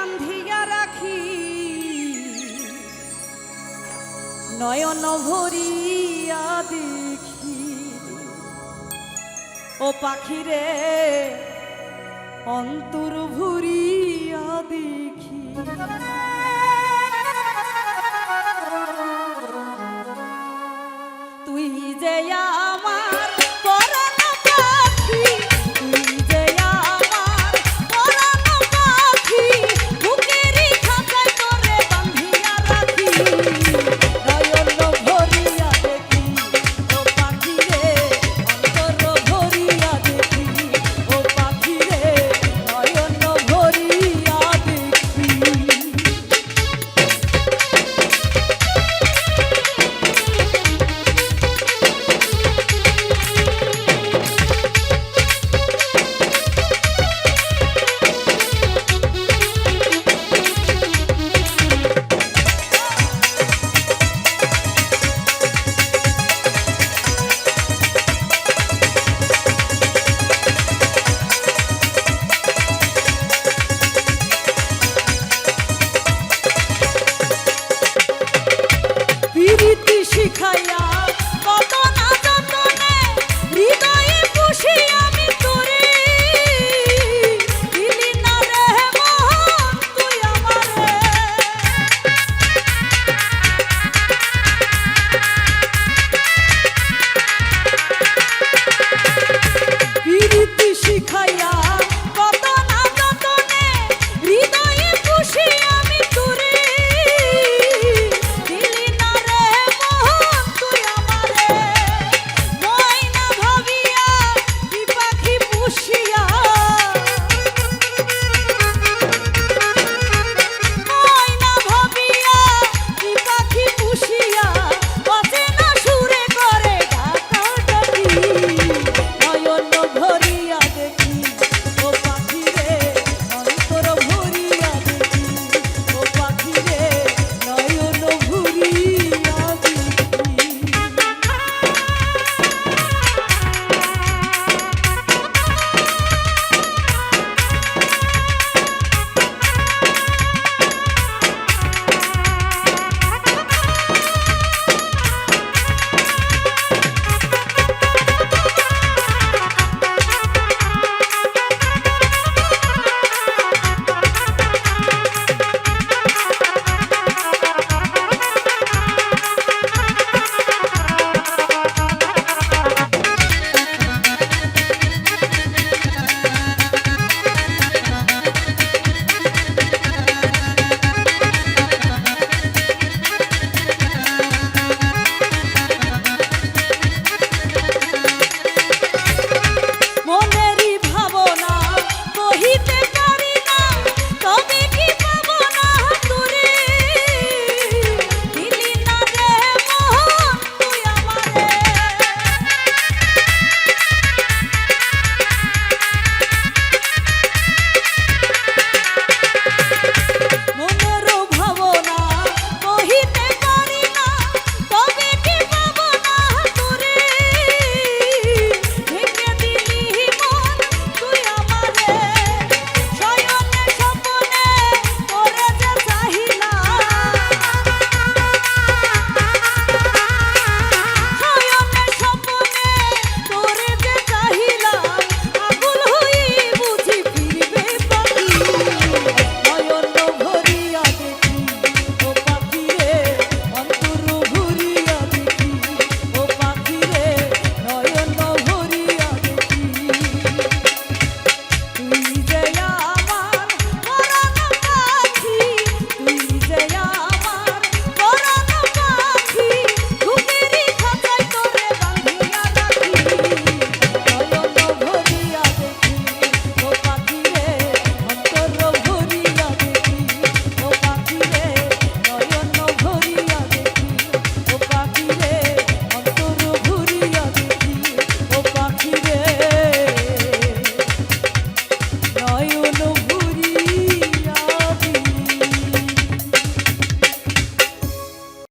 বান্ধিয়া রাখি। নয়ন ভরিয়া দেখি। ও পাখিরে অন্তর ভরিয়া দেখি। তুই যে